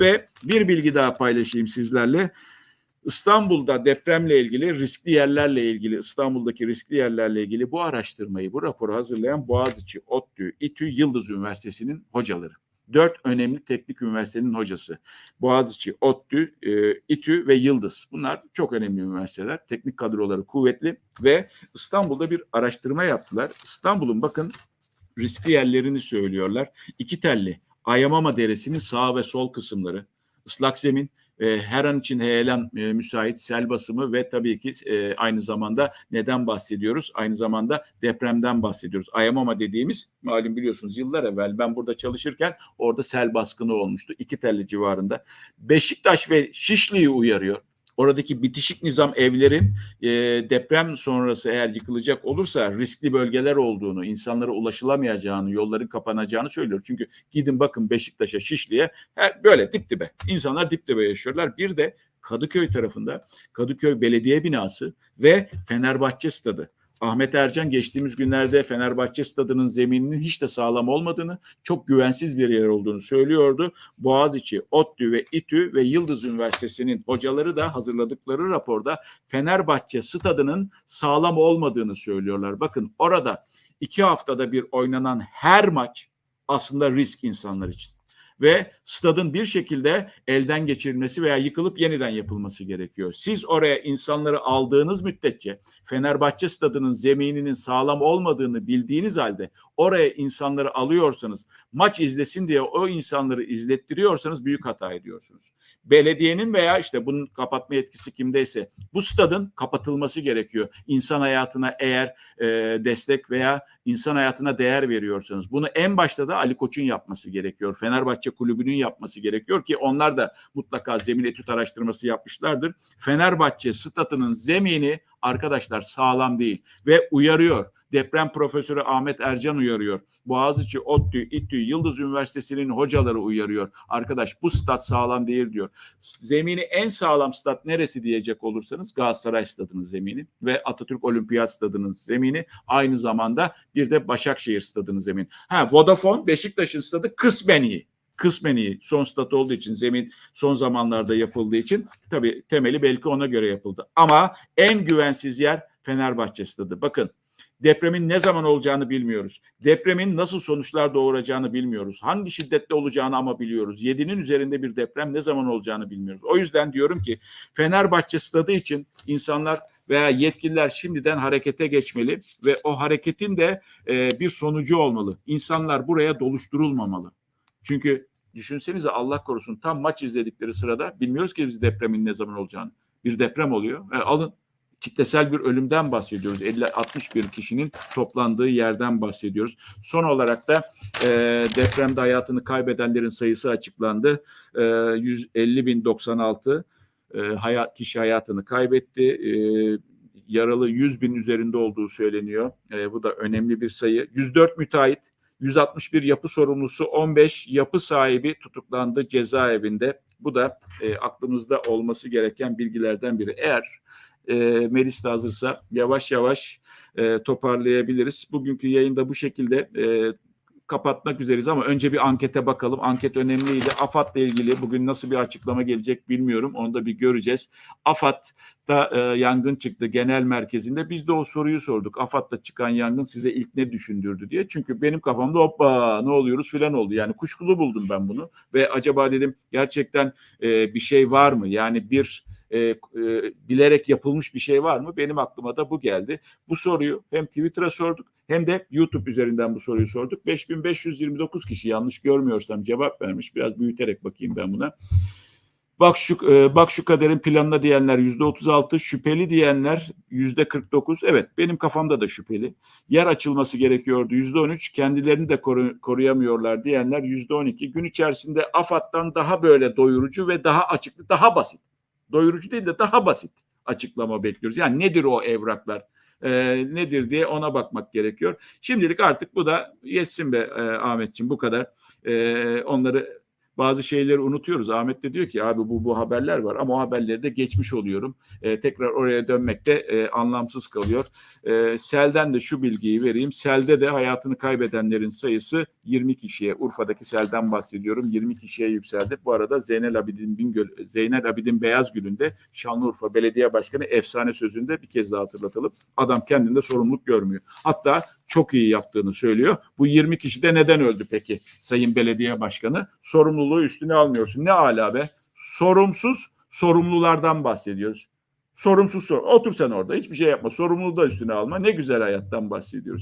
Ve bir bilgi daha paylaşayım sizlerle. İstanbul'da depremle ilgili riskli yerlerle ilgili İstanbul'daki riskli yerlerle ilgili bu araştırmayı bu raporu hazırlayan Boğaziçi, ODTÜ, İTÜ, Yıldız Üniversitesi'nin hocaları. Dört önemli teknik üniversitenin hocası. Boğaziçi, ODTÜ, e, İTÜ ve Yıldız. Bunlar çok önemli üniversiteler. Teknik kadroları kuvvetli ve İstanbul'da bir araştırma yaptılar. İstanbul'un bakın riskli yerlerini söylüyorlar. İki telli Ayamama Deresi'nin sağ ve sol kısımları, ıslak zemin, e, her an için heyelan e, müsait sel basımı ve tabii ki e, aynı zamanda neden bahsediyoruz? Aynı zamanda depremden bahsediyoruz. Ayamama dediğimiz malum biliyorsunuz yıllar evvel ben burada çalışırken orada sel baskını olmuştu. İki telli civarında. Beşiktaş ve Şişli'yi uyarıyor. Oradaki bitişik nizam evlerin e, deprem sonrası eğer yıkılacak olursa riskli bölgeler olduğunu, insanlara ulaşılamayacağını, yolların kapanacağını söylüyor. Çünkü gidin bakın Beşiktaş'a, Şişli'ye her, böyle dip dibe. İnsanlar dip dibe yaşıyorlar. Bir de Kadıköy tarafında Kadıköy Belediye Binası ve Fenerbahçe Stadı. Ahmet Ercan geçtiğimiz günlerde Fenerbahçe stadının zemininin hiç de sağlam olmadığını, çok güvensiz bir yer olduğunu söylüyordu. Boğaziçi, ODTÜ ve İTÜ ve Yıldız Üniversitesi'nin hocaları da hazırladıkları raporda Fenerbahçe stadının sağlam olmadığını söylüyorlar. Bakın orada iki haftada bir oynanan her maç aslında risk insanlar için ve stadın bir şekilde elden geçirilmesi veya yıkılıp yeniden yapılması gerekiyor. Siz oraya insanları aldığınız müddetçe Fenerbahçe stadının zemininin sağlam olmadığını bildiğiniz halde oraya insanları alıyorsanız maç izlesin diye o insanları izlettiriyorsanız büyük hata ediyorsunuz. Belediyenin veya işte bunun kapatma yetkisi kimdeyse bu stadın kapatılması gerekiyor. İnsan hayatına eğer e, destek veya insan hayatına değer veriyorsanız bunu en başta da Ali Koç'un yapması gerekiyor. Fenerbahçe kulübünün yapması gerekiyor ki onlar da mutlaka zemin etüt araştırması yapmışlardır. Fenerbahçe statının zemini arkadaşlar sağlam değil ve uyarıyor. Deprem profesörü Ahmet Ercan uyarıyor. Boğaziçi, ODTÜ, İTÜ, Yıldız Üniversitesi'nin hocaları uyarıyor. Arkadaş bu stat sağlam değil diyor. Zemini en sağlam stat neresi diyecek olursanız Galatasaray stadının zemini ve Atatürk Olimpiyat stadının zemini aynı zamanda bir de Başakşehir stadının zemini. Ha Vodafone Beşiktaş'ın stadı kısmen iyi kısmen iyi. Son stat olduğu için zemin son zamanlarda yapıldığı için tabii temeli belki ona göre yapıldı. Ama en güvensiz yer Fenerbahçe stadı. Bakın depremin ne zaman olacağını bilmiyoruz. Depremin nasıl sonuçlar doğuracağını bilmiyoruz. Hangi şiddette olacağını ama biliyoruz. 7'nin üzerinde bir deprem ne zaman olacağını bilmiyoruz. O yüzden diyorum ki Fenerbahçe stadı için insanlar veya yetkililer şimdiden harekete geçmeli ve o hareketin de e, bir sonucu olmalı. İnsanlar buraya doluşturulmamalı. Çünkü düşünsenize Allah korusun tam maç izledikleri sırada bilmiyoruz ki biz depremin ne zaman olacağını. Bir deprem oluyor. E, alın kitlesel bir ölümden bahsediyoruz. 50-61 kişinin toplandığı yerden bahsediyoruz. Son olarak da e, depremde hayatını kaybedenlerin sayısı açıklandı. E, 150.096 e, hayat, kişi hayatını kaybetti. E, yaralı 100 bin üzerinde olduğu söyleniyor. E, bu da önemli bir sayı. 104 müteahhit 161 yapı sorumlusu 15 yapı sahibi tutuklandı cezaevinde. Bu da e, aklımızda olması gereken bilgilerden biri. Eğer e, Melis de hazırsa yavaş yavaş e, toparlayabiliriz. Bugünkü yayında bu şekilde e, kapatmak üzereyiz ama önce bir ankete bakalım. Anket önemliydi. AFAD'la ilgili bugün nasıl bir açıklama gelecek bilmiyorum. Onu da bir göreceğiz. AFAD'da e, yangın çıktı genel merkezinde. Biz de o soruyu sorduk. AFAD'da çıkan yangın size ilk ne düşündürdü diye. Çünkü benim kafamda hoppa ne oluyoruz filan oldu. Yani kuşkulu buldum ben bunu. Ve acaba dedim gerçekten e, bir şey var mı? Yani bir e, e, bilerek yapılmış bir şey var mı? Benim aklıma da bu geldi. Bu soruyu hem Twitter'a sorduk hem de YouTube üzerinden bu soruyu sorduk. 5529 kişi yanlış görmüyorsam cevap vermiş. Biraz büyüterek bakayım ben buna. Bak şu e, bak şu kaderin planına diyenler yüzde 36, şüpheli diyenler yüzde 49. Evet benim kafamda da şüpheli. Yer açılması gerekiyordu yüzde 13. Kendilerini de koru, koruyamıyorlar diyenler yüzde 12. Gün içerisinde AFAD'dan daha böyle doyurucu ve daha açık, daha basit doyurucu değil de daha basit açıklama bekliyoruz. Yani nedir o evraklar? E, nedir diye ona bakmak gerekiyor. Şimdilik artık bu da yetsin be e, Ahmetciğim bu kadar. E, onları bazı şeyleri unutuyoruz. Ahmet de diyor ki abi bu bu haberler var ama o haberleri de geçmiş oluyorum. E, tekrar oraya dönmek de e, anlamsız kalıyor. E, selden de şu bilgiyi vereyim. Selde de hayatını kaybedenlerin sayısı 20 kişiye. Urfa'daki selden bahsediyorum. 20 kişiye yükseldi. Bu arada Zeynel Abidin Bingöl, Zeynel Abidin Beyazgül'ün de Şanlıurfa Belediye Başkanı efsane sözünde bir kez daha hatırlatalım. Adam kendinde sorumluluk görmüyor. Hatta çok iyi yaptığını söylüyor. Bu 20 kişi de neden öldü peki Sayın Belediye Başkanı? Sorumluluğu üstüne almıyorsun. Ne ala be? Sorumsuz sorumlulardan bahsediyoruz. Sorumsuz sor. Otur sen orada. Hiçbir şey yapma. Sorumluluğu da üstüne alma. Ne güzel hayattan bahsediyoruz.